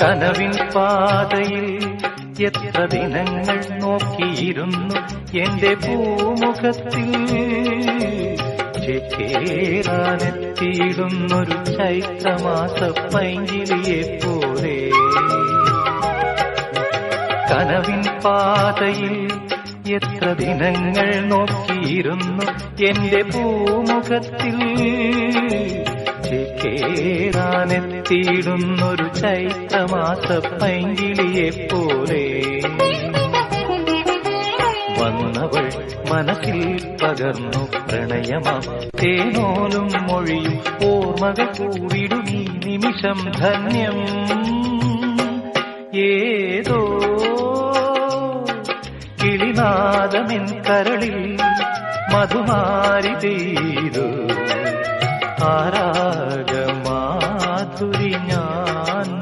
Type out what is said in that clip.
കനവിൻ പാതയിൽ എത്ര ദിനങ്ങൾ നോക്കിയിരുന്നു എന്റെ പൂമുഖത്തിൽ ചേരാനെത്തിയിടുന്നൊരു ചൈത്രമാസ പൈങ്കിളിയെ പോലെ. കനവിൻ പാതയിൽ എത്ര ദിനങ്ങൾ നോക്കിയിരുന്നു എന്റെ പൂമുഖത്തിൽ ചേരാനെത്തിയിടുന്നൊരു ചൈത്രമാസ പൈങ്കിളിയെ പോലെ. വന്നവൾ മനസ്സിൽ പകർന്നു പ്രണയമാ. തേനോലും മൊഴിയും ഓർമ്മകൾ കൂടിടും ഈ നിമിഷം ധന്യം. ഏതോ കിളിനാദമെൻ കരളിൽ മധുമാരി ചെയ്തു ആരാ ഞാൻ